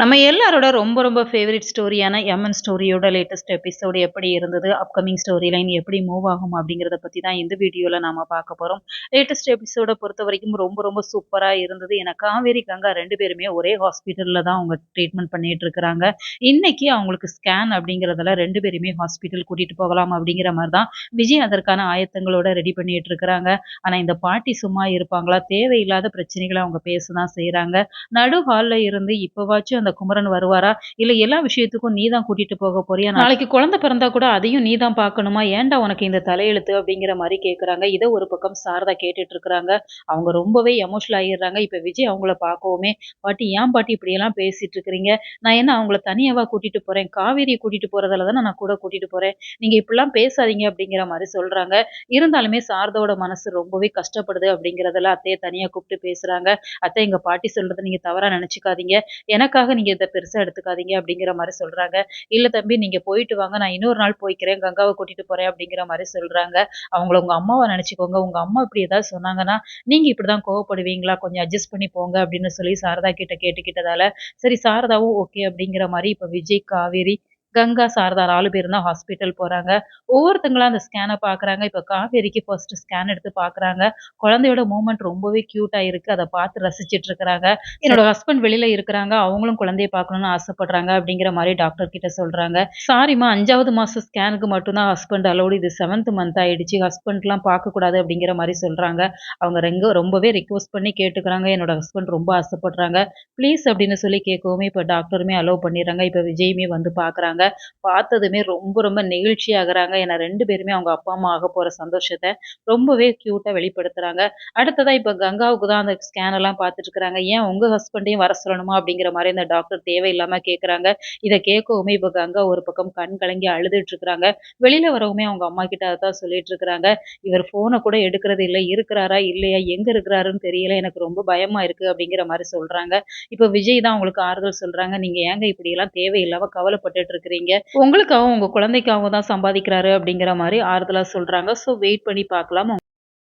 நம்ம எல்லாரோட ரொம்ப ரொம்ப ஃபேவரட் ஸ்டோரியான எம்என் ஸ்டோரியோட லேட்டஸ்ட் எபிசோடு எப்படி இருந்தது? அப்கமிங் ஸ்டோரி லைன் எப்படி மூவ் ஆகும் அப்படிங்கிறத பற்றி தான் இந்த வீடியோவில் நாம் பார்க்க போகிறோம் லேட்டஸ்ட் எபிசோடை பொறுத்த வரைக்கும் ரொம்ப ரொம்ப சூப்பராக இருந்தது. ஏன்னா காவேரி கங்கா ரெண்டு பேருமே ஒரே ஹாஸ்பிட்டலில் தான் அவங்க ட்ரீட்மெண்ட் பண்ணிட்டு இருக்கிறாங்க. இன்னைக்கு அவங்களுக்கு ஸ்கேன் அப்படிங்கிறதுல ரெண்டு பேருமே ஹாஸ்பிட்டல் கூட்டிகிட்டு போகலாம் அப்படிங்கிற மாதிரி தான் விஜய் அதற்கான ஆயத்தங்களோட ரெடி பண்ணிட்டு இருக்கிறாங்க. ஆனால் இந்த பாட்டி சும்மா இருப்பாங்களா? தேவையில்லாத பிரச்சனைகளை அவங்க பேச தான் செய்கிறாங்க நடு ஹாலில் இருந்து இப்போவாச்சும் அந்த குமரன் வருவாரா? இல்ல எல்லா விஷயத்துக்கும் நீ தான் கூட்டிட்டு போக போறியா? நாளைக்கு குழந்தை பிறந்தா கூட அதையும் நீ தான் பார்க்கணுமா? ஏன்டா உனக்கு இந்த தலையெழுத்து அப்படிங்கிற மாதிரி கேட்குறாங்க இதை ஒரு பக்கம் சாரதா கேட்டுட்டு இருக்கிறாங்க. அவங்க ரொம்பவே எமோஷனல் ஆகிடுறாங்க இப்ப விஜய் அவங்கள பார்க்கவுமே பாட்டி ஏன் பாட்டி இப்படியெல்லாம் பேசிட்டு இருக்கிறீங்க? நான் என்ன அவங்கள தனியாவா கூட்டிட்டு போறேன்? காவேரியை கூட்டிட்டு போறதால தானே நான் கூட கூட்டிட்டு போறேன்? நீங்க இப்படிலாம் பேசாதீங்க அப்படிங்கிற மாதிரி சொல்றாங்க. இருந்தாலுமே சாரதோட மனசு ரொம்பவே கஷ்டப்படுது அப்படிங்கறதெல்லாம் அத்தையை தனியா கூப்பிட்டு பேசுறாங்க. அத்தை எங்க பாட்டி சொல்றதை நீங்க தவறா நினைச்சுக்காதீங்க. எனக்காக நீங்க இதை பெருசா எடுத்துக்காதீங்க அப்படிங்கிற மாதிரி சொல்றாங்க. இல்ல தம்பி நீங்க போயிட்டு வாங்க. நான் இன்னொரு நாள் போய்க்கிறேன். கங்காவை கூட்டிட்டு போறேன் அப்படிங்கிற மாதிரி சொல்றாங்க. அவங்கள உங்க அம்மாவை நினைச்சுக்கோங்க. உங்க அம்மா இப்படி ஏதாவது சொன்னாங்கன்னா நீங்க இப்படிதான் கோவப்படுவீங்களா? கொஞ்சம் அட்ஜஸ்ட் பண்ணி போங்க அப்படின்னு சொல்லி சாரதா கிட்ட கேட்டுக்கிட்டதால சரி சாரதாவும் ஓகே அப்படிங்கிற மாதிரி இப்ப விஜய் காவேரி கங்கா சாரதா நாலு பேர் தான் ஹாஸ்பிட்டல் போறாங்க. ஒவ்வொருத்தங்களும் அந்த ஸ்கேனை பாக்குறாங்க. இப்ப காவேரிக்கு ஃபர்ஸ்ட் ஸ்கேன் எடுத்து பாக்குறாங்க. குழந்தையோட மூமெண்ட் ரொம்பவே கியூட்டா இருக்கு. அதை பார்த்து ரசிச்சிட்டு இருக்கிறாங்க. என்னோட ஹஸ்பண்ட் வெளியில இருக்கிறாங்க. அவங்களும் குழந்தைய பார்க்கணும்னு ஆசைப்படுறாங்க அப்படிங்கிற மாதிரி டாக்டர் கிட்ட சொல்றாங்க. சாரிம்மா அஞ்சாவது மாசம் ஸ்கேனுக்கு மட்டும்தான் ஹஸ்பண்ட் அலோடு இது செவன்த் மந்த் ஆயிடுச்சு. ஹஸ்பண்ட்லாம் பார்க்க கூடாது அப்படிங்கிற மாதிரி சொல்றாங்க. அவங்க ரெங்க ரொம்பவே ரிக்வஸ்ட் பண்ணி கேட்டுக்கிறாங்க. என்னோட ஹஸ்பண்ட் ரொம்ப ஆசைப்படுறாங்க. ப்ளீஸ் அப்படின்னு சொல்லி கேட்கவுமே இப்போ டாக்டருமே அலோவ் பண்ணிடுறாங்க. இப்போ விஜயுமே வந்து பார்க்குறாங்க. பார்த்ததுமே ரொம்ப ரொம்ப நெகிழ்ச்சி ஆகுறாங்க ஏன்னா ரெண்டு பேருமே அவங்க அப்பா அம்மா ஆக போகிற சந்தோஷத்தை ரொம்பவே க்யூட்டாக வெளிப்படுத்துகிறாங்க அடுத்ததாக இப்போ கங்காவுக்கு தான் அந்த ஸ்கேன் எல்லாம் பார்த்துட்டு இருக்கிறாங்க. ஏன் உங்கள் ஹஸ்பண்டையும் வர சொல்லணுமா? அப்படிங்கிற மாதிரி இந்த டாக்டர் தேவையில்லாமல் கேட்குறாங்க இதை கேட்கவுமே இப்போ கங்கா ஒரு பக்கம் கண் கலங்கி அழுதுட்டு இருக்கிறாங்க. வெளியில் வரவுமே அவங்க அம்மா கிட்ட அதான் சொல்லிட்டு இருக்கிறாங்க. இவர் ஃபோனை கூட எடுக்கிறது இல்லை. இருக்கிறாரா? இல்லையா? எங்கே இருக்கிறாருன்னு தெரியல. எனக்கு ரொம்ப பயமாக இருக்குது அப்படிங்கிற மாதிரி சொல்கிறாங்க இப்போ விஜய் தான் அவங்களுக்கு ஆறுதல் சொல்கிறாங்க நீங்கள் ஏங்க இப்படியெல்லாம் தேவையில்லாமல் கவலைப்பட்டுட்டு இருக்கிறீங்க உங்களுக்காகவும் உங்கள் குழந்தைக்காகவும் தான் சம்பாதிக்கிறாரு அப்படிங்கிற மாதிரி ஆறுதலாக சொல்கிறாங்க ஸோ வெயிட் பண்ணி பார்க்கலாம்.